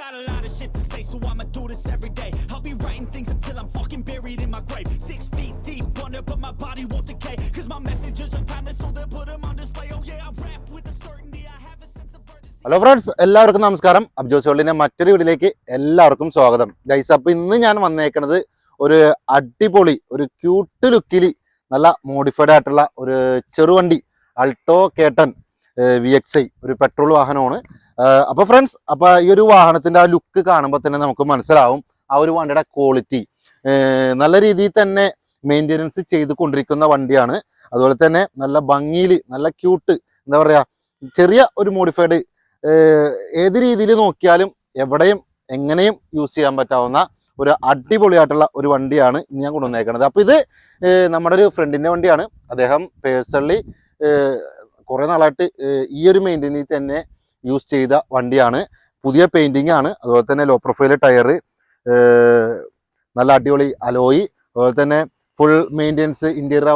got a lot of shit to say, so I'ma do this every day. I'll be writing things until I'm fucking buried in my grave. Six feet deep under, but my body won't decay. Cause my messages are timeless, so they'll put them on display. Oh yeah, I rap with a certainty. I have a sense of urgency. Hello friends എല്ലാവർക്കും നമസ്കാരം അബ്ജോസോളിന്റെ മറ്റൊരു വീഡിയോയിലേക്ക് എല്ലാവർക്കും സ്വാഗതം guys അപ്പൊ ഇന്ന് ഞാൻ വന്നേക്കണത് ഒരു അടിപൊളി ഒരു ക്യൂട്ട് ലുക്കിൽ നല്ല മോഡിഫൈഡ് ആയിട്ടുള്ള ഒരു ചെറുവണ്ടി അൾട്ടോ കേട്ടൻ വി എക്സ് ഐ ഒരു പെട്രോൾ വാഹനമാണ്. അപ്പോൾ അപ്പൊ ഫ്രണ്ട്സ് അപ്പൊ ഈ ഒരു വാഹനത്തിന്റെ ആ ലുക്ക് കാണുമ്പോൾ തന്നെ നമുക്ക് മനസ്സിലാവും ആ ഒരു വണ്ടിയുടെ ക്വാളിറ്റി നല്ല രീതിയിൽ തന്നെ മെയിന്റെനൻസ് ചെയ്ത് കൊണ്ടിരിക്കുന്ന വണ്ടിയാണ്. അതുപോലെ തന്നെ നല്ല ഭംഗിയിൽ നല്ല ക്യൂട്ട് എന്താ പറയുക ചെറിയ ഒരു മോഡിഫൈഡ് ഏത് രീതിയിൽ നോക്കിയാലും എവിടെയും എങ്ങനെയും യൂസ് ചെയ്യാൻ പറ്റാവുന്ന ഒരു അടിപൊളിയായിട്ടുള്ള ഒരു വണ്ടിയാണ് ഞാൻ കൊണ്ടുവന്നേക്കുന്നത് അപ്പോൾ ഇത് നമ്മുടെ ഒരു ഫ്രണ്ടിന്റെ വണ്ടിയാണ്. അദ്ദേഹം പേഴ്സണലി കുറേ നാളായിട്ട് ഈ ഒരു മെയിന്റെനിൽ തന്നെ യൂസ് ചെയ്ത വണ്ടിയാണ്. പുതിയ പെയിന്റിംഗ് ആണ്. അതുപോലെ തന്നെ ലോ പ്രൊഫൈൽ ടയർ നല്ല അടിപൊളി അലോയി അതുപോലെ തന്നെ full maintenance interior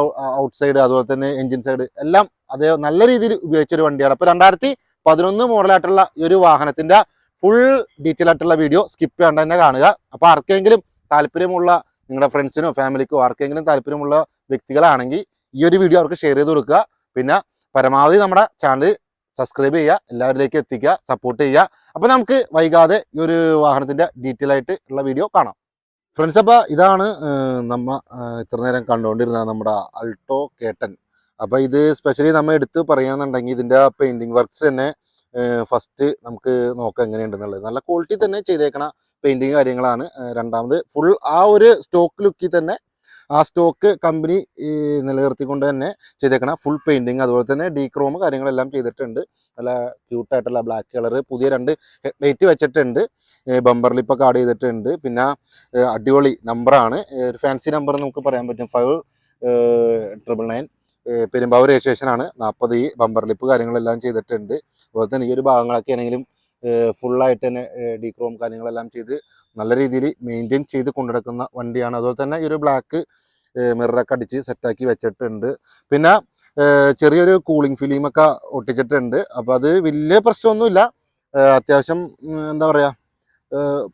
outside അതുപോലെ തന്നെ എൻജിൻ സൈഡ് എല്ലാം അതേ നല്ല രീതിയിൽ ഉപയോഗിച്ചൊരു വണ്ടിയാണ്. അപ്പോൾ രണ്ടായിരത്തി പതിനൊന്ന് മോഡലായിട്ടുള്ള ഈ ഒരു വാഹനത്തിന്റെ ഫുൾ ഡീറ്റെയിൽ ആയിട്ടുള്ള വീഡിയോ സ്കിപ്പ് ചെയ്യാണ്ട് തന്നെ കാണുക. അപ്പോൾ ആർക്കെങ്കിലും താല്പര്യമുള്ള നിങ്ങളുടെ ഫ്രണ്ട്സിനോ ഫാമിലിക്കോ ആർക്കെങ്കിലും താല്പര്യമുള്ള വ്യക്തികളാണെങ്കിൽ ഈ ഒരു വീഡിയോ അവർക്ക് ഷെയർ ചെയ്ത് കൊടുക്കുക. പിന്നെ പരമാവധി നമ്മുടെ ചാനൽ സബ്സ്ക്രൈബ് ചെയ്യുക എല്ലാവരിലേക്കും എത്തിക്കുക സപ്പോർട്ട് ചെയ്യുക. അപ്പോൾ നമുക്ക് വൈകാതെ ഈ ഒരു വാഹനത്തിന്റെ ഡീറ്റെയിൽ ആയിട്ട് ഉള്ള വീഡിയോ കാണാം. ഫ്രണ്ട്സ് അപ്പോൾ ഇതാണ് നമ്മ ഇത്ര നേരം കണ്ടുകൊണ്ടിരുന്ന നമ്മുടെ അൾട്ടോ കേട്ടൻ അപ്പോൾ ഇത് സ്പെഷ്യലി നമ്മൾ എടുത്ത് പറയുകയാണെന്നുണ്ടെങ്കിൽ ഇതിന്റെ പെയിന്റിംഗ് വർക്ക്സ് തന്നെ ഫസ്റ്റ് നമുക്ക് നോക്കാം എങ്ങനെയുണ്ടെന്നുള്ളത്. നല്ല ക്വാളിറ്റി തന്നെ ചെയ്തേക്കണ പെയിന്റിങ് കാര്യങ്ങളാണ്. രണ്ടാമത് ഫുൾ ആ ഒരു സ്റ്റോക്ക് ലുക്കിൽ തന്നെ ആ സ്റ്റോക്ക് കമ്പനി നിലനിർത്തിക്കൊണ്ട് തന്നെ ചെയ്തേക്കണ ഫുൾ പെയിന്റിങ് അതുപോലെ തന്നെ ഡീ ക്രോം കാര്യങ്ങളെല്ലാം ചെയ്തിട്ടുണ്ട്. നല്ല ക്യൂട്ടായിട്ടുള്ള ബ്ലാക്ക് കളർ പുതിയ രണ്ട് ഹെഡ്ലൈറ്റ് വെച്ചിട്ടുണ്ട്. ബമ്പറിൽ ലിപ്പൊക്കെ ആഡ് ചെയ്തിട്ടുണ്ട്. പിന്നെ അടിപൊളി നമ്പറാണ് ഒരു ഫാൻസി നമ്പർ നമുക്ക് പറയാൻ പറ്റും. Five triple nine Perumbavoor registration ആണ്. നാൽപ്പത് ഈ ബമ്പർ ലിപ്പ് കാര്യങ്ങളെല്ലാം ചെയ്തിട്ടുണ്ട്. അതുപോലെ തന്നെ ഈ ഒരു ഭാഗങ്ങളൊക്കെ ആണെങ്കിലും ഫുള്ളായിട്ട് തന്നെ ഡീക്രോം കാര്യങ്ങളെല്ലാം ചെയ്ത് നല്ല രീതിയിൽ മെയിന്റെയിൻ ചെയ്ത് കൊണ്ടുനടക്കുന്ന വണ്ടിയാണ്. അതുപോലെ തന്നെ ഈ ഒരു ബ്ലാക്ക് മിററൊക്കെ അടിച്ച് സെറ്റാക്കി വെച്ചിട്ടുണ്ട്. പിന്നെ ചെറിയൊരു കൂളിംഗ് ഫിലിമൊക്കെ ഒട്ടിച്ചിട്ടുണ്ട്. അപ്പോൾ അത് വലിയ പ്രശ്നമൊന്നുമില്ല. അത്യാവശ്യം എന്താ പറയുക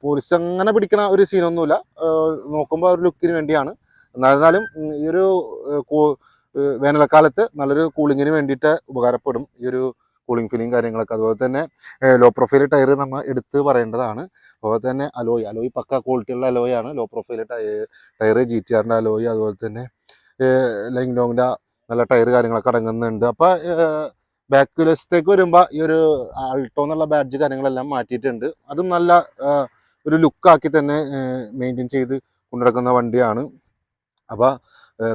പോലീസ് അങ്ങനെ പിടിക്കുന്ന ഒരു സീനൊന്നുമില്ല നോക്കുമ്പോൾ ഒരു ലുക്കിന് വേണ്ടിയാണ്. എന്നാലും ഈ ഒരു വേനൽക്കാലത്ത് നല്ലൊരു കൂളിങ്ങിന് വേണ്ടിയിട്ട് ഉപകാരപ്പെടും ഈ ഒരു കൂളിംഗ് ഫിലിം കാര്യങ്ങളൊക്കെ. അതുപോലെ തന്നെ ലോ പ്രൊഫൈൽ ടയർ നമ്മൾ എടുത്ത് പറയേണ്ടതാണ്. അതുപോലെ തന്നെ അലോയ് അലോയ് പക്ക ക്വാളിറ്റിയുള്ള അലോയ് ആണ്. Low profile tyre tyre G T ആറിന്റെ അലോയ് അതുപോലെ തന്നെ ലൈങ് ലോങ്ങിന്റെ നല്ല ടയർ കാര്യങ്ങളൊക്കെ അടങ്ങുന്നുണ്ട്. അപ്പോൾ ബാക്ക് വശത്തേക്ക് വരുമ്പോൾ ഈ ഒരു ആൾട്ടോ എന്നുള്ള ബാഡ്ജ് കാര്യങ്ങളെല്ലാം മാറ്റിയിട്ടുണ്ട്. അതും നല്ല ഒരു ലുക്കാക്കി തന്നെ മെയിന്റെയിൻ ചെയ്ത് കൊണ്ടുനടക്കുന്ന വണ്ടിയാണ്. അപ്പോൾ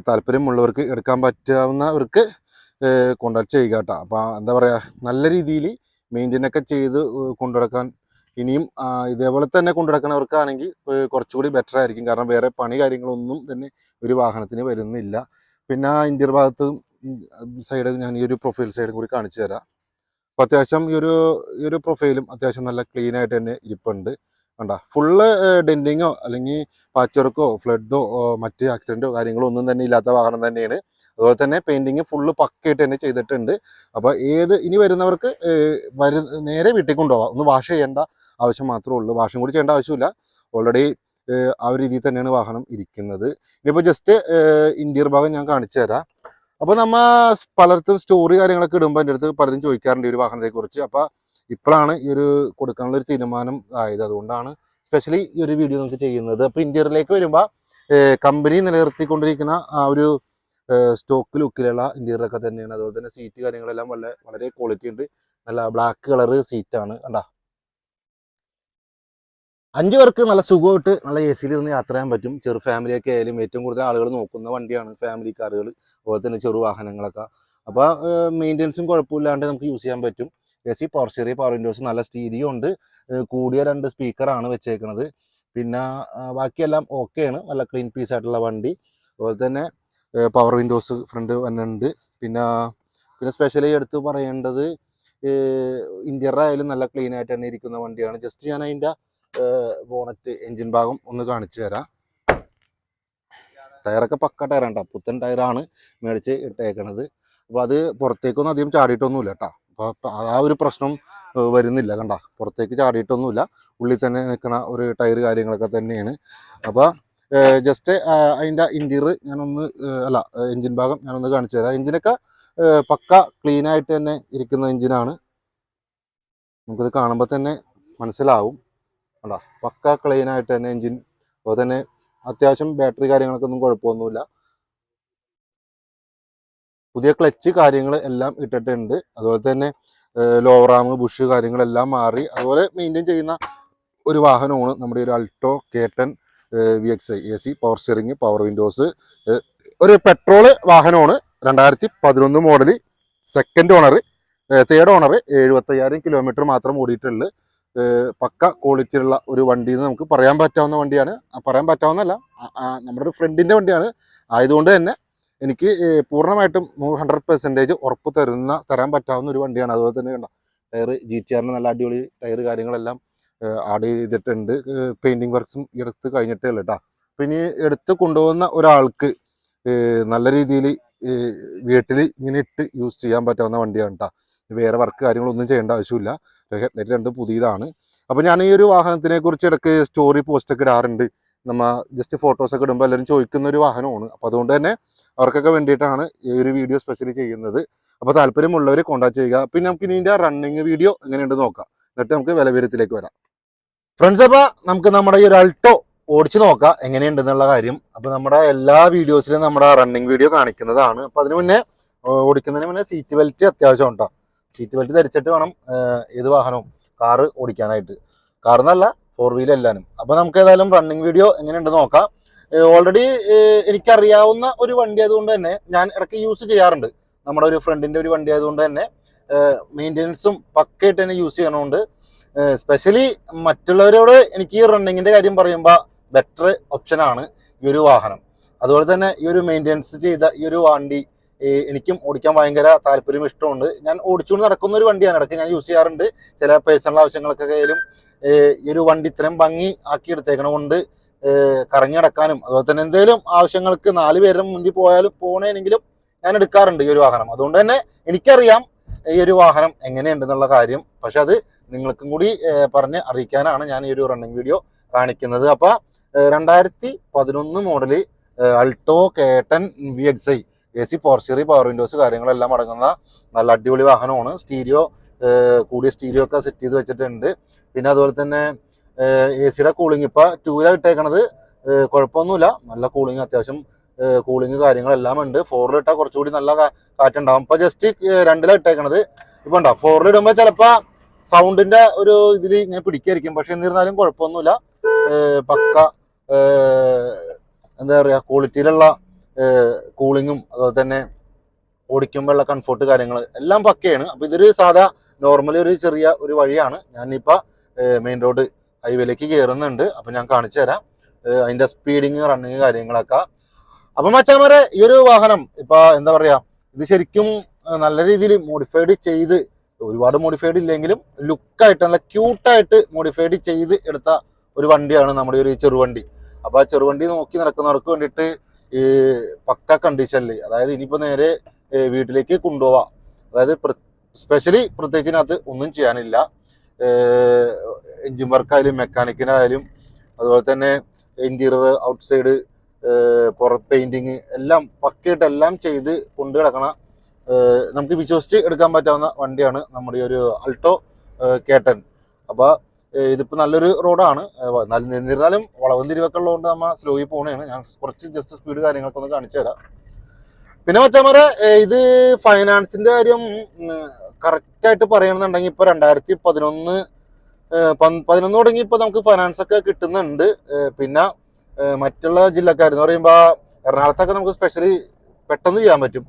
താല്പര്യമുള്ളവർക്ക് എടുക്കാൻ പറ്റാവുന്നവർക്ക് കോണ്ടാക്ട് ചെയ്യുക കേട്ടോ അപ്പോൾ എന്താ പറയുക നല്ല രീതിയിൽ മെയിന്റെയിനൊക്കെ ചെയ്ത് കൊണ്ടുനടക്കാൻ ഇനിയും ഇതേപോലെ തന്നെ കൊണ്ടുനടക്കുന്നവർക്കാണെങ്കിൽ ഏർ കുറച്ചുകൂടി ബെറ്റർ ആയിരിക്കും. കാരണം വേറെ പണി കാര്യങ്ങളൊന്നും തന്നെ ഒരു വാഹനത്തിന് വരുന്നില്ല. പിന്നെ ആ ഇന്ത്യൻ ഭാഗത്ത് സൈഡ് ഞാൻ ഈ ഒരു പ്രൊഫൈൽ സൈഡും കൂടി കാണിച്ചു തരാം. അപ്പോൾ അത്യാവശ്യം ഈ ഒരു ഈ ഒരു പ്രൊഫൈലും അത്യാവശ്യം നല്ല ക്ലീൻ ആയിട്ട് തന്നെ ഇരിപ്പുണ്ട്. കണ്ട? ഫുള്ള് ഡെന്റിങ്ങോ അല്ലെങ്കിൽ പാച്ചുറക്കോ ഫ്ലഡോ മറ്റ് ആക്സിഡന്റോ കാര്യങ്ങളോ ഒന്നും തന്നെ ഇല്ലാത്ത വാഹനം തന്നെയാണ്. അതുപോലെ തന്നെ പെയിന്റിങ് ഫുള്ള് പക്കയായിട്ട് തന്നെ ചെയ്തിട്ടുണ്ട്. അപ്പോൾ ഏത് ഇനി വരുന്നവർക്ക് വരു നേരെ വീട്ടിൽ കൊണ്ടുപോകാം ഒന്ന് വാഷ് ചെയ്യേണ്ട ആവശ്യം മാത്രമേ ഉള്ളൂ. വാഷും കൂടി ചെയ്യേണ്ട ആവശ്യമില്ല. ഓൾറെഡി ആ ഒരു രീതിയിൽ തന്നെയാണ് വാഹനം ഇരിക്കുന്നത്. ഇനിയിപ്പോൾ ജസ്റ്റ് ഇൻഡിയർ ഭാഗം ഞാൻ കാണിച്ചു തരാം. അപ്പോൾ നമ്മൾ പലർത്തും സ്റ്റോറി കാര്യങ്ങളൊക്കെ ഇടുമ്പോൾ എന്റെ അടുത്ത് പലരും ചോദിക്കാറുണ്ട് ഈ ഒരു വാഹനത്തെക്കുറിച്ച്. അപ്പോൾ ഇപ്പോഴാണ് ഈ ഒരു കൊടുക്കാനുള്ള ഒരു തീരുമാനം ആയത്. അതുകൊണ്ടാണ് സ്പെഷ്യലി ഈ ഒരു വീഡിയോ നമുക്ക് ചെയ്യുന്നത്. അപ്പോൾ ഇന്റീരിയറിലേക്ക് വരുമ്പോൾ കമ്പനി നിലനിർത്തിക്കൊണ്ടിരിക്കുന്ന ആ ഒരു സ്റ്റോക്ക് ലുക്കിലുള്ള ഇന്റീരിയറൊക്കെ തന്നെയാണ്. അതുപോലെ തന്നെ സീറ്റ് കാര്യങ്ങളെല്ലാം വളരെ വളരെ ക്വാളിറ്റി ഉണ്ട്. നല്ല ബ്ലാക്ക് കളറ് സീറ്റാണ് കണ്ടാ? അഞ്ച് പേർക്ക് നല്ല സുഖമായിട്ട് നല്ല എ സിയിൽ ഇരുന്ന് യാത്ര ചെയ്യാൻ പറ്റും. ചെറു ഫാമിലിയൊക്കെ ആയാലും ഏറ്റവും കൂടുതൽ ആളുകൾ നോക്കുന്ന വണ്ടിയാണ് ഫാമിലി കാറുകൾ അതുപോലെ തന്നെ ചെറു വാഹനങ്ങളൊക്കെ. അപ്പോൾ മെയിന്റെനൻസും കുഴപ്പമില്ലാണ്ട് നമുക്ക് യൂസ് ചെയ്യാൻ പറ്റും. എ സി പവർ ചെറിയ പവർ വിൻഡോസ് നല്ല സ്റ്റീരിയോ ഉണ്ട് കൂടിയ രണ്ട് സ്പീക്കറാണ് വെച്ചേക്കുന്നത് പിന്നെ ബാക്കിയെല്ലാം ആണ്. നല്ല ക്ലീൻ പീസ് ആയിട്ടുള്ള വണ്ടി. അതുപോലെ തന്നെ പവർ വിൻഡോസ് ഫ്രണ്ട് വന്നിട്ടുണ്ട് പിന്നെ പിന്നെ സ്പെഷ്യലി എടുത്ത് പറയേണ്ടത് ഇന്ത്യർ ആയാലും നല്ല ക്ലീൻ ആയിട്ട് തന്നെ ഇരിക്കുന്ന വണ്ടിയാണ്. ജസ്റ്റ് ഞാൻ അതിന്റെ ബോണറ്റ് എൻജിൻ ഭാഗം ഒന്ന് കാണിച്ചു തരാം. ടയറൊക്കെ പക്ക ടയറാണ് കേട്ടോ പുത്തൻ ടയറാണ് മേടിച്ച് ഇട്ടേക്കണത്. അപ്പോൾ അത് പുറത്തേക്കൊന്നും അധികം ചാടിയിട്ടൊന്നുമില്ല കേട്ടോ ആ ഒരു പ്രശ്നം വരുന്നില്ല കണ്ട. പുറത്തേക്ക് ചാടിയിട്ടൊന്നുമില്ല. ഉള്ളിൽ തന്നെ നിൽക്കുന്ന ഒരു ടയർ കാര്യങ്ങളൊക്കെ തന്നെയാണ്. അപ്പോൾ ജസ്റ്റ് അതിന്റെ ഇന്റീരിയർ ഞാനൊന്ന് അല്ല എൻജിൻ ഭാഗം ഞാനൊന്ന് കാണിച്ചു തരാം. എൻജിനൊക്കെ പക്ക ക്ലീനായിട്ട് തന്നെ ഇരിക്കുന്ന എൻജിനാണ് നമുക്കിത് കാണുമ്പോൾ തന്നെ മനസ്സിലാവും. കണ്ടോ പക്ക ക്ലീനായിട്ട് തന്നെ എൻജിൻ അതുപോലെ തന്നെ അത്യാവശ്യം ബാറ്ററി കാര്യങ്ങളൊക്കെ ഒന്നും കുഴപ്പമൊന്നുമില്ല. പുതിയ ക്ലച്ച് കാര്യങ്ങൾ എല്ലാം ഇട്ടിട്ടുണ്ട്. അതുപോലെ തന്നെ ലോവർ ആം ബുഷ് കാര്യങ്ങളെല്ലാം മാറി. അതുപോലെ മെയിന്റെയിൻ ചെയ്യുന്ന ഒരു വാഹനമാണ് നമ്മുടെ ഒരു Alto K ten V X I A C power steering power windows ഒരു പെട്രോൾ വാഹനമാണ്. രണ്ടായിരത്തി പതിനൊന്ന് model second owner third owner എഴുപത്തയ്യായിരം കിലോമീറ്റർ മാത്രം ഓടിയിട്ടുള്ളു. പക്ക ക്വാളിറ്റിയുള്ള ഒരു വണ്ടി എന്ന് നമുക്ക് പറയാൻ പറ്റാവുന്ന വണ്ടിയാണ്. പറയാൻ ആ, നമ്മുടെ ഒരു ഫ്രണ്ടിന്റെ വണ്ടിയാണ്. ആയതുകൊണ്ട് തന്നെ എനിക്ക് പൂർണമായിട്ടും ഹൺഡ്രഡ് പെർസെന്റേജ് ഉറപ്പ് തരുന്ന തരാൻ പറ്റാവുന്ന ഒരു വണ്ടിയാണ്. അതുപോലെ തന്നെ കണ്ട ടയർ ജി ടി ആറിന് നല്ല അടിപൊളി ടയർ കാര്യങ്ങളെല്ലാം ആഡ് ചെയ്തിട്ടുണ്ട്. പെയിന്റിങ് വർക്ക്സും എടുത്ത് കഴിഞ്ഞിട്ടേ ഉള്ളൂ കേട്ടോ അപ്പം ഇനി എടുത്ത് കൊണ്ടുപോകുന്ന ഒരാൾക്ക് നല്ല രീതിയിൽ വീട്ടിൽ ഇങ്ങനെ ഇട്ട് യൂസ് ചെയ്യാൻ പറ്റാവുന്ന വണ്ടിയാണ് കേട്ടോ വേറെ വർക്ക് കാര്യങ്ങളൊന്നും ചെയ്യേണ്ട ആവശ്യമില്ല. ഹെഡ്ലൈറ്റ് രണ്ട് പുതിയതാണ്. അപ്പോൾ ഞാൻ ഈ ഒരു വാഹനത്തിനെ കുറിച്ച് ഇടയ്ക്ക് സ്റ്റോറി പോസ്റ്റൊക്കെ ഇടാറുണ്ട്. നമ്മ ജസ്റ്റ് ഫോട്ടോസൊക്കെ ഇടുമ്പോൾ എല്ലാവരും ചോദിക്കുന്ന ഒരു വാഹനമാണ്. അപ്പോൾ അതുകൊണ്ട് തന്നെ അവർക്കൊക്കെ വേണ്ടിയിട്ടാണ് ഈ ഒരു വീഡിയോ സ്പെഷ്യലി ചെയ്യുന്നത്. അപ്പോൾ താല്പര്യമുള്ളവർ കോൺടാക്ട് ചെയ്യുക. പിന്നെ നമുക്ക് ഇതിന്റെ റണ്ണിങ് വീഡിയോ എങ്ങനെയുണ്ട് നോക്കാം. എന്നിട്ട് നമുക്ക് വിലവിരത്തിലേക്ക് വരാം. ഫ്രണ്ട്സ് അപ്പോൾ നമുക്ക് നമ്മുടെ ഈ ഒരു അൾട്ടോ ഓടിച്ചു നോക്കാം. എങ്ങനെയുണ്ടെന്നുള്ള കാര്യം. അപ്പോൾ നമ്മുടെ എല്ലാ വീഡിയോസിലും നമ്മുടെ റണ്ണിങ് വീഡിയോ കാണിക്കുന്നതാണ്. അപ്പോൾ അതിന് മുന്നേ ഓടിക്കുന്നതിന് മുന്നേ സീറ്റ് ബെൽറ്റ് അത്യാവശ്യം ഉണ്ടോ? സീറ്റ് ബെൽറ്റ് ധരിച്ചിട്ട് വേണം ഏത് വാഹനവും? കാറ് ഓടിക്കാനായിട്ട്. കാർ എന്നല്ല ഫോർ വീൽ എല്ലാനും. അപ്പോൾ നമുക്ക് ഏതായാലും റണ്ണിങ് വീഡിയോ എങ്ങനെയുണ്ട് നോക്കാം. ഓൾറെഡി എനിക്കറിയാവുന്ന ഒരു വണ്ടി ആയതുകൊണ്ട് തന്നെ ഞാൻ ഇടയ്ക്ക് യൂസ് ചെയ്യാറുണ്ട്. നമ്മുടെ ഒരു ഫ്രണ്ടിന്റെ ഒരു വണ്ടി ആയതുകൊണ്ട് തന്നെ മെയിന്റെനൻസും പക്കയായിട്ട് തന്നെ യൂസ് ചെയ്യണമുണ്ട് സ്പെഷ്യലി മറ്റുള്ളവരോട് എനിക്ക് ഈ റണ്ണിങ്ങിന്റെ കാര്യം പറയുമ്പോൾ ബെറ്റർ ഓപ്ഷനാണ് ഈ ഒരു വാഹനം. അതുപോലെ തന്നെ ഈ ഒരു മെയിന്റെനൻസ് ചെയ്ത ഈ ഒരു വണ്ടി എനിക്കും ഓടിക്കാൻ ഭയങ്കര താല്പര്യം ഇഷ്ടമുണ്ട് ഞാൻ ഓടിച്ചുകൊണ്ട് നടക്കുന്ന ഒരു വണ്ടിയാണ് ഇടയ്ക്ക് ഞാൻ യൂസ് ചെയ്യാറുണ്ട്. ചില പേഴ്സണൽ ആവശ്യങ്ങൾക്കൊക്കെ ആയാലും ഈ ഒരു വണ്ടി ഇത്രയും ഭംഗി ആക്കി എടുത്തേക്കണ കൊണ്ട് കറങ്ങിയടക്കാനും അതുപോലെ തന്നെ എന്തെങ്കിലും ആവശ്യങ്ങൾക്ക് നാല് പേരും മുന്നിൽ പോയാലും പോകണമെങ്കിലും ഞാൻ എടുക്കാറുണ്ട് ഈ ഒരു വാഹനം. അതുകൊണ്ട് തന്നെ എനിക്കറിയാം ഈ ഒരു വാഹനം എങ്ങനെയുണ്ടെന്നുള്ള കാര്യം. പക്ഷെ അത് നിങ്ങൾക്കും കൂടി പറഞ്ഞ് അറിയിക്കാനാണ് ഞാൻ ഈ ഒരു റണ്ണിങ് വീഡിയോ കാണിക്കുന്നത്. അപ്പൊ ഏ, രണ്ടായിരത്തി പതിനൊന്ന് model Alto K ten V X I A C പോർച്ചറി power windows കാര്യങ്ങളെല്ലാം അടങ്ങുന്ന നല്ല അടിപൊളി വാഹനമാണ്. സ്റ്റീരിയോ കൂടിയ സ്റ്റീരിയോ ഒക്കെ സെറ്റ് ചെയ്ത് വെച്ചിട്ടുണ്ട്. പിന്നെ അതുപോലെ തന്നെ എ സിയുടെ കൂളിംഗ് ഇപ്പൊ ടൂലാണ് ഇട്ടേക്കണത് കുഴപ്പമൊന്നുമില്ല. നല്ല കൂളിംഗ് അത്യാവശ്യം കൂളിംഗ് കാര്യങ്ങളെല്ലാം ഉണ്ട്. ഫോറിൽ ഇട്ടാൽ കുറച്ചുകൂടി നല്ല കാറ്റ് കാറ്റുണ്ടാവും. ഇപ്പൊ ജസ്റ്റ് രണ്ടിലാണ് ഇട്ടേക്കണത്. ഇപ്പൊ ഉണ്ടോ ഫോറിൽ ഇടുമ്പോൾ ചിലപ്പോ സൗണ്ടിന്റെ ഒരു ഇതിൽ ഇങ്ങനെ പിടിക്കായിരിക്കും. പക്ഷെ എന്നിരുന്നാലും കുഴപ്പമൊന്നുമില്ല. പക്ക എന്താ പറയാ ക്വാളിറ്റിയിലുള്ള കൂളിങ്ങും അതുപോലെ തന്നെ ഓടിക്കുമ്പോഴുള്ള കംഫോർട്ട് കാര്യങ്ങൾ എല്ലാം പക്കയാണ്. അപ്പൊ ഇതൊരു സാധാ നോർമലി ഒരു ചെറിയ ഒരു വഴിയാണ്. ഞാനിപ്പോൾ മെയിൻ റോഡ് ഹൈവേയിലേക്ക് കയറുന്നുണ്ട് അപ്പൊ ഞാൻ കാണിച്ചു തരാം. അതിന്റെ സ്പീഡിങ് റണ്ണിങ് കാര്യങ്ങളൊക്കെ. അപ്പൊ മച്ചാമാരെ ഈ ഒരു വാഹനം ഇപ്പൊ എന്താ പറയാ ഇത് ശരിക്കും നല്ല രീതിയിൽ മോഡിഫൈഡ് ചെയ്ത് ഒരുപാട് മോഡിഫൈഡ് ഇല്ലെങ്കിലും ലുക്കായിട്ട് നല്ല ക്യൂട്ടായിട്ട് മോഡിഫൈഡ് ചെയ്ത് എടുത്ത ഒരു വണ്ടിയാണ് നമ്മുടെ ഒരു ചെറുവണ്ടി. അപ്പോൾ ആ ചെറുവണ്ടി നോക്കി നടക്കുന്നവർക്ക് വേണ്ടിയിട്ട് ഈ പക്ക കണ്ടീഷനിൽ അതായത് ഇനിയിപ്പോ നേരെ വീട്ടിലേക്ക് കൊണ്ടുപോവാം. അതായത് സ്പെഷ്യലി പ്രത്യേകിച്ച് പ്രത്യേകിച്ചിനകത്ത് ഒന്നും ചെയ്യാനില്ല. എഞ്ചിൻ വർക്കായാലും മെക്കാനിക്കിനായാലും അതുപോലെ തന്നെ ഇന്റീരിയർ ഔട്ട്സൈഡ് പുറ പെയിന്റിങ് എല്ലാം പക്കയായിട്ട് എല്ലാം ചെയ്ത് കൊണ്ടു കിടക്കണ നമുക്ക് വിശ്വസിച്ച് എടുക്കാൻ പറ്റാവുന്ന വണ്ടിയാണ് നമ്മുടെ ഈ ഒരു അൾട്ടോ കേട്ടൻ അപ്പോൾ ഇതിപ്പോൾ നല്ലൊരു റോഡാണ്. എന്നിരുന്നാലും വളവും തിരിവൊക്കെ ഉള്ളതുകൊണ്ട് നമ്മൾ സ്ലോയിൽ പോകണതാണ് ഞാൻ കുറച്ച് ജസ്റ്റ് സ്പീഡ് കാര്യങ്ങളൊക്കെ ഒന്ന് കാണിച്ചു തരാം പിന്നെ മച്ചാമാരെ ഇത് ഫൈനാൻസിന്റെ കാര്യം കറക്റ്റ് ആയിട്ട് പറയുകയാണെന്നുണ്ടെങ്കിൽ ഇപ്പൊ രണ്ടായിരത്തി പതിനൊന്ന് പതിനൊന്ന് തുടങ്ങി ഇപ്പൊ നമുക്ക് ഫൈനാൻസ് ഒക്കെ കിട്ടുന്നുണ്ട്. പിന്നെ മറ്റുള്ള ജില്ലക്കാർ എന്ന് പറയുമ്പോൾ എറണാകുളത്തൊക്കെ നമുക്ക് സ്പെഷ്യലി പെട്ടെന്ന് ചെയ്യാൻ പറ്റും.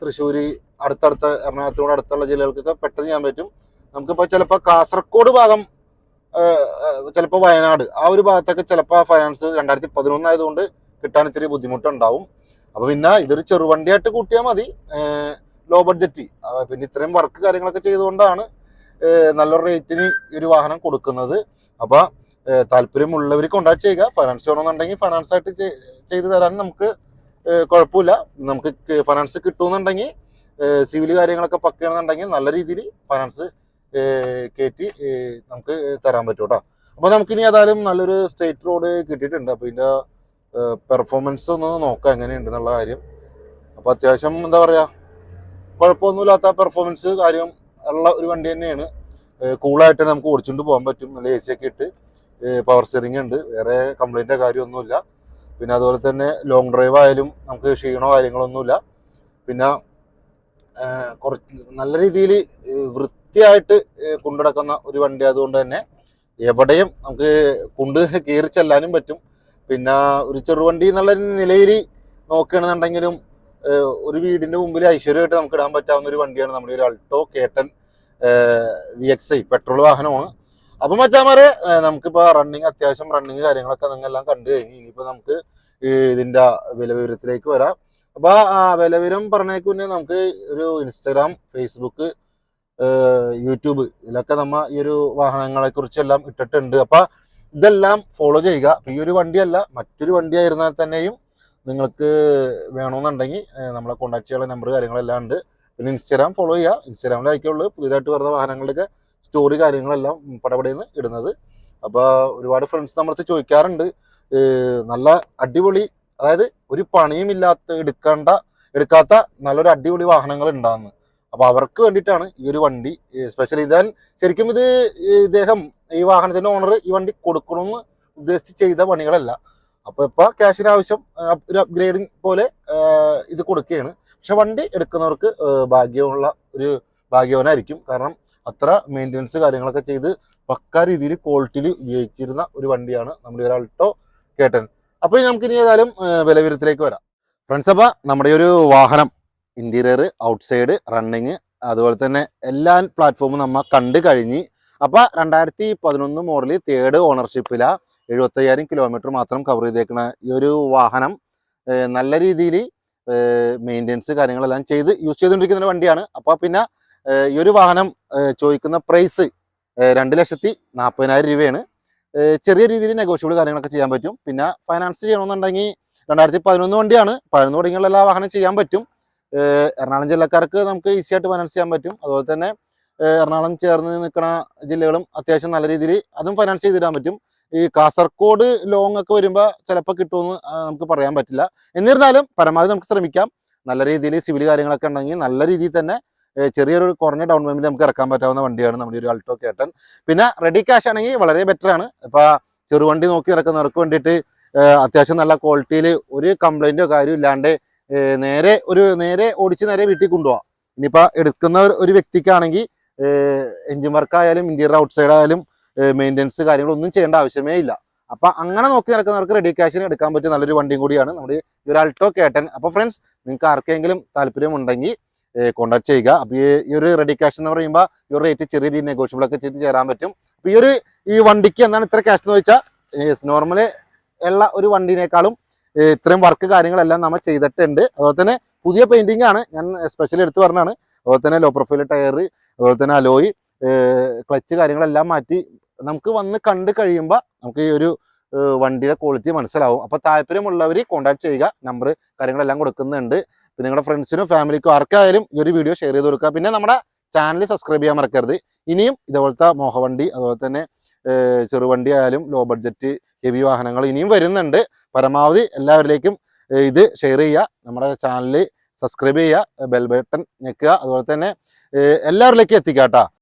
തൃശ്ശൂര് അടുത്തടുത്ത എറണാകുളത്തോട് അടുത്തുള്ള ജില്ലകൾക്കൊക്കെ പെട്ടെന്ന് ചെയ്യാൻ പറ്റും. നമുക്കിപ്പോൾ ചിലപ്പോ കാസർഗോഡ് ഭാഗം ചിലപ്പോ വയനാട് ആ ഒരു ഭാഗത്തൊക്കെ ചിലപ്പോ ഫൈനാൻസ് രണ്ടായിരത്തി പതിനൊന്ന് ആയതുകൊണ്ട് കിട്ടാൻ ഇത്തിരി ബുദ്ധിമുട്ടുണ്ടാവും. അപ്പൊ പിന്നെ ഇതൊരു ചെറുവണ്ടിയായിട്ട് കൂട്ടിയാൽ മതി. ലോ ബഡ്ജറ്റ് പിന്നെ ഇത്രയും വർക്ക് കാര്യങ്ങളൊക്കെ ചെയ്തുകൊണ്ടാണ് നല്ലൊരു റേറ്റിന് ഒരു വാഹനം കൊടുക്കുന്നത്. അപ്പൊ താല്പര്യമുള്ളവർ കോണ്ടാക്ട് ചെയ്യുക. ഫൈനാൻസ് വേണമെന്നുണ്ടെങ്കിൽ ഫൈനാൻസ് ആയിട്ട് ചെയ്തു തരാൻ നമുക്ക് കുഴപ്പമില്ല. നമുക്ക് ഫൈനാൻസ് കിട്ടുമെന്നുണ്ടെങ്കിൽ സിവിൽ കാര്യങ്ങളൊക്കെ പക്കുകയാണെന്നുണ്ടെങ്കിൽ നല്ല രീതിയിൽ ഫൈനാൻസ് കയറ്റി നമുക്ക് തരാൻ പറ്റും കേട്ടോ. അപ്പോൾ നമുക്കിനി ഏതായാലും നല്ലൊരു സ്ട്രേറ്റ് റോഡ് കിട്ടിയിട്ടുണ്ട്. അപ്പോൾ ഇതിന്റെ പെർഫോമൻസ് ഒന്ന് നോക്കാം എങ്ങനെയുണ്ടെന്നുള്ള കാര്യം. അപ്പോൾ അത്യാവശ്യം എന്താ പറയുക കുഴപ്പമൊന്നുമില്ലാത്ത പെർഫോമൻസ് കാര്യം ഉള്ള ഒരു വണ്ടി തന്നെയാണ്. കൂളായിട്ട് നമുക്ക് ഓടിച്ചുകൊണ്ട് പോകാൻ പറ്റും. നല്ല എ സി ഒക്കെ ഇട്ട് പവർ സ്റ്റിയറിംഗ് ഉണ്ട്. വേറെ കംപ്ലൈന്റോ കാര്യമൊന്നുമില്ല. പിന്നെ അതുപോലെ തന്നെ ലോങ് ഡ്രൈവ് ആയാലും നമുക്ക് ക്ഷീണോ കാര്യങ്ങളൊന്നുമില്ല. പിന്നെ കുറച്ച് നല്ല രീതിയിൽ വൃത്തിയായിട്ട് കൊണ്ടുനടക്കുന്ന ഒരു വണ്ടി ആയതുകൊണ്ട് തന്നെ എവിടെയും നമുക്ക് കൊണ്ട് കയറി ചെല്ലാനും പറ്റും. പിന്നെ ഒരു ചെറുവണ്ടി എന്നുള്ള നിലയിൽ നോക്കുകയാണെന്നുണ്ടെങ്കിലും ഒരു വീടിന്റെ മുമ്പിൽ ഐശ്വര്യമായിട്ട് നമുക്ക് ഇടാൻ പറ്റാവുന്ന ഒരു വണ്ടിയാണ് നമ്മുടെ ഒരു Alto കേട്ടൻ V X I petrol വാഹനമാണ്. അപ്പം മച്ചാമാരെ നമുക്കിപ്പോൾ റണ്ണിങ് അത്യാവശ്യം റണ്ണിങ് കാര്യങ്ങളൊക്കെ നിങ്ങളെല്ലാം കണ്ടു കഴിഞ്ഞു ഇനിയിപ്പോൾ നമുക്ക് ഇതിന്റെ വില വിവരത്തിലേക്ക് വരാം. അപ്പോൾ ആ വില വിവരം പറഞ്ഞേക്ക് മുന്നേ നമുക്ക് ഒരു ഇൻസ്റ്റാഗ്രാം ഫേസ്ബുക്ക് യൂട്യൂബ് ഇതിലൊക്കെ നമ്മ ഈ ഒരു വാഹനങ്ങളെ കുറിച്ചെല്ലാം ഇട്ടിട്ടുണ്ട്. അപ്പോൾ ഇതെല്ലാം ഫോളോ ചെയ്യുക. ഈ ഒരു വണ്ടിയല്ല മറ്റൊരു വണ്ടി ആയിരുന്നാൽ തന്നെയും നിങ്ങൾക്ക് വേണമെന്നുണ്ടെങ്കിൽ നമ്മളെ കോൺടാക്ട് ചെയ്യാനുള്ള നമ്പർ കാര്യങ്ങളെല്ലാം ഉണ്ട്. പിന്നെ ഇൻസ്റ്റാഗ്രാം ഫോളോ ചെയ്യുക. ഇൻസ്റ്റാഗ്രാമിലായിരിക്കുള്ളൂ പുതിയതായിട്ട് വരുന്ന വാഹനങ്ങളുടെയൊക്കെ സ്റ്റോറി കാര്യങ്ങളെല്ലാം പടപടയെന്ന് ഇടുന്നത്. അപ്പോൾ ഒരുപാട് ഫ്രണ്ട്സ് നമ്മളടുത്ത് ചോദിക്കാറുണ്ട്. നല്ല അടിപൊളി അതായത് ഒരു പണിയും ഇല്ലാത്ത എടുക്കേണ്ട എടുക്കാത്ത നല്ലൊരു അടിപൊളി വാഹനങ്ങൾ ഉണ്ടാകുന്നത് അപ്പൊ അവർക്ക് വേണ്ടിയിട്ടാണ് ഈ ഒരു വണ്ടി സ്പെഷ്യലി ഇതാൻ ശരിക്കും ഇത് ഇദ്ദേഹം ഈ വാഹനത്തിന്റെ ഓണർ ഈ വണ്ടി കൊടുക്കണമെന്ന് ഉദ്ദേശിച്ച് ചെയ്ത പണികളല്ല. അപ്പൊ ഇപ്പൊ ക്യാഷിന് ആവശ്യം ഒരു അപ്ഗ്രേഡിങ് പോലെ ഇത് കൊടുക്കുകയാണ്. പക്ഷെ വണ്ടി എടുക്കുന്നവർക്ക് ഭാഗ്യമുള്ള ഒരു ഭാഗ്യവാനായിരിക്കും. കാരണം അത്ര മെയിന്റെനൻസ് കാര്യങ്ങളൊക്കെ ചെയ്ത് പക്ക രീതിയിൽ ക്വാളിറ്റിയിൽ ഉപയോഗിച്ചിരുന്ന ഒരു വണ്ടിയാണ് നമ്മുടെ ഒരു അൾട്ടോ കേട്ടൻ. അപ്പൊ ഇനി നമുക്ക് ഇനി ഏതായാലും വിലവിരുത്തിലേക്ക് വരാം. ഫ്രണ്ട്സ് അപ്പൊ നമ്മുടെ ഒരു വാഹനം ഇന്റീരിയർ ഔട്ട്സൈഡ് റണ്ണിങ് അതുപോലെ തന്നെ എല്ലാ പ്ലാറ്റ്ഫോമും നമ്മൾ കണ്ടു കഴിഞ്ഞ് അപ്പൊ രണ്ടായിരത്തി പതിനൊന്ന് മോഡൽ തേർഡ് ഓണർഷിപ്പില എഴുപത്തയ്യായിരം കിലോമീറ്റർ മാത്രം കവർ ചെയ്തേക്കുന്ന ഈ ഒരു വാഹനം നല്ല രീതിയിൽ മെയിന്റെനൻസ് കാര്യങ്ങളെല്ലാം ചെയ്ത് യൂസ് ചെയ്തുകൊണ്ടിരിക്കുന്ന ഒരു വണ്ടിയാണ്. അപ്പോൾ പിന്നെ ഈ ഒരു വാഹനം ചോദിക്കുന്ന പ്രൈസ് രണ്ട് ലക്ഷത്തി നാൽപ്പതിനായിരം രൂപയാണ്. ചെറിയ രീതിയിൽ നെഗോഷ്യബിൾ കാര്യങ്ങളൊക്കെ ചെയ്യാൻ പറ്റും. പിന്നെ ഫൈനാൻസ് ചെയ്യണമെന്നുണ്ടെങ്കിൽ രണ്ടായിരത്തി പതിനൊന്ന് വണ്ടിയാണ്. പതിനൊന്ന് തുടങ്ങിയുള്ള എല്ലാ വാഹനം ചെയ്യാൻ പറ്റും. എറണാകുളം ജില്ലക്കാർക്ക് നമുക്ക് ഈസി ആയിട്ട് ഫൈനാൻസ് ചെയ്യാൻ പറ്റും. അതുപോലെ തന്നെ എറണാകുളം ചേർന്ന് നിൽക്കുന്ന ജില്ലകളും അത്യാവശ്യം നല്ല രീതിയിൽ അതും ഫൈനാൻസ് ചെയ്തിടാൻ പറ്റും. ഈ കാസർഗോഡ് ലോങ് ഒക്കെ വരുമ്പോൾ ചിലപ്പോൾ കിട്ടുമെന്ന് നമുക്ക് പറയാൻ പറ്റില്ല. എന്നിരുന്നാലും പരമാവധി നമുക്ക് ശ്രമിക്കാം. നല്ല രീതിയിൽ സിവിൽ കാര്യങ്ങളൊക്കെ ഉണ്ടെങ്കിൽ നല്ല രീതിയിൽ തന്നെ ചെറിയൊരു കുറഞ്ഞ ഡൗൺ പേയ്മെന്റ് നമുക്ക് ഇറക്കാൻ പറ്റാവുന്ന വണ്ടിയാണ് നമ്മുടെ ഒരു അൾട്ടോ കേട്ടൻ പിന്നെ റെഡി ക്യാഷ് ആണെങ്കിൽ വളരെ ബെറ്റർ ആണ്. ഇപ്പൊ ചെറുവണ്ടി നോക്കി നടക്കുന്നവർക്ക് വേണ്ടിയിട്ട് അത്യാവശ്യം നല്ല ക്വാളിറ്റിയിൽ ഒരു കംപ്ലൈന്റോ കാര്യം ഇല്ലാണ്ട് നേരെ ഒരു നേരെ ഓടിച്ച് നേരെ വീട്ടിൽ കൊണ്ടുപോകാം ഇനിയിപ്പോൾ എടുക്കുന്ന ഒരു- വ്യക്തിക്കാണെങ്കിൽ എഞ്ചിൻ വർക്ക് ആയാലും ഇന്റീരിയർ ഔട്ട്സൈഡ് ആയാലും മെയിന്റെനൻസ് കാര്യങ്ങളൊന്നും ചെയ്യേണ്ട ആവശ്യമേ ഇല്ല. അപ്പൊ അങ്ങനെ നോക്കി നടക്കുന്നവർക്ക് റെഡി ക്യാഷിന് എടുക്കാൻ പറ്റിയ നല്ലൊരു വണ്ടിയും കൂടിയാണ് നമ്മുടെ ഈ ഒരു അൾട്ടോ കേട്ടൻ അപ്പൊ ഫ്രണ്ട്സ് നിങ്ങൾക്ക് ആർക്കെങ്കിലും താല്പര്യമുണ്ടെങ്കിൽ കോൺടാക്ട് ചെയ്യുക. അപ്പൊ ഈ ഒരു റെഡി ക്യാഷ് എന്ന് പറയുമ്പോൾ ഈ റേറ്റ് ചെറിയ രീതിയിൽ നെഗോഷ്യബിൾ ഒക്കെ ചെയ്ത് ചേരാൻ പറ്റും. അപ്പൊ ഈ ഒരു ഈ വണ്ടിക്ക് എന്താണ് ഇത്ര ക്യാഷ് എന്ന് വെച്ചാൽ നോർമൽ ഉള്ള ഒരു വണ്ടിനേക്കാളും ഇത്രയും വർക്ക് കാര്യങ്ങളെല്ലാം നമ്മൾ ചെയ്തിട്ടുണ്ട്. അതുപോലെ തന്നെ പുതിയ പെയിന്റിംഗ് ആണ് ഞാൻ സ്പെഷ്യൽ എടുത്ത് പറഞ്ഞാണ് അതുപോലെ തന്നെ ലോ പ്രൊഫൈൽ ടയർ അതുപോലെ തന്നെ അലോയ് ക്ലച്ച് കാര്യങ്ങളെല്ലാം മാറ്റി നമുക്ക് വന്ന് കണ്ട് കഴിയുമ്പോൾ നമുക്ക് ഈ ഒരു വണ്ടിയുടെ ക്വാളിറ്റി മനസ്സിലാവും. അപ്പോൾ താല്പര്യമുള്ളവർ കോൺടാക്ട് ചെയ്യുക. നമ്പർ കാര്യങ്ങളെല്ലാം കൊടുക്കുന്നുണ്ട്. പിന്നെ നിങ്ങളുടെ ഫ്രണ്ട്സിനും ഫാമിലിക്കും ആർക്കായാലും ഈ ഒരു വീഡിയോ ഷെയർ ചെയ്ത് കൊടുക്കുക. പിന്നെ നമ്മുടെ ചാനൽ സബ്സ്ക്രൈബ് ചെയ്യാൻ മറക്കരുത്. ഇനിയും ഇതുപോലത്തെ മോഹവണ്ടി അതുപോലെ തന്നെ ചെറുവണ്ടി ആയാലും ലോ ബഡ്ജറ്റ് ഹെവി വാഹനങ്ങൾ ഇനിയും വരുന്നുണ്ട്. പരമാവധി എല്ലാവരിലേക്കും ഇത് ഷെയർ ചെയ്യുക. നമ്മുടെ ചാനൽ സബ്സ്ക്രൈബ് ചെയ്യുക. ബെൽ ബട്ടൺ ഞെക്കുക. അതുപോലെ തന്നെ എല്ലാവരിലേക്കും എത്തിക്കുക കേട്ടോ